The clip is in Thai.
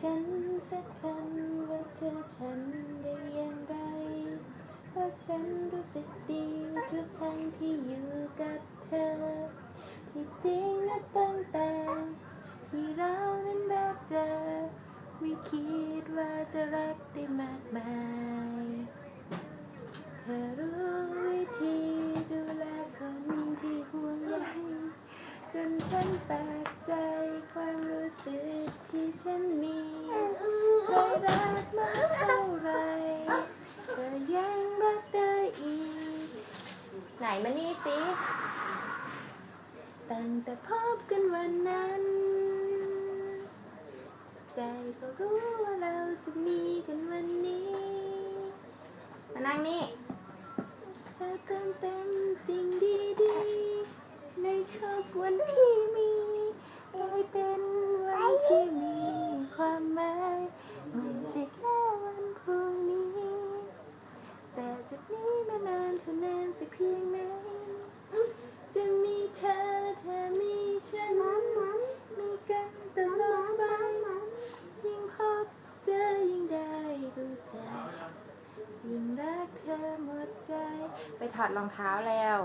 ฉันสักคำว่าเธอทำได้อย่างไร เพราะฉันรู้สึกดีทุกครั้งที่อยู่กับเธอ ที่จริงนับตั้งแต่ ที่เรานั้นรักเจอ ไม่คิดว่าจะรักได้มากมาย ฉันแปลกใจความรู้สึกที่ฉันมีเคยรักมาเท่าไหรก็ยังรักได้อีก ไหนมานี่สิ ตั้งแต่พบกันวันนั้น ใจก็รู้ว่าเราจะมีกันวันนี้ มานั่งนี่เธอเติมเต็มสิ่งดีๆ ในทุกวันที่ จากนี้มานานเท่านานสักเพียงไหนจะมีเธอเธอมีฉันมีกันตลอดไปยิ่งพบเจอยิ่งได้รู้ใจยิ่งรักเธอหมดใจ ไปถอดรองเท้าแล้ว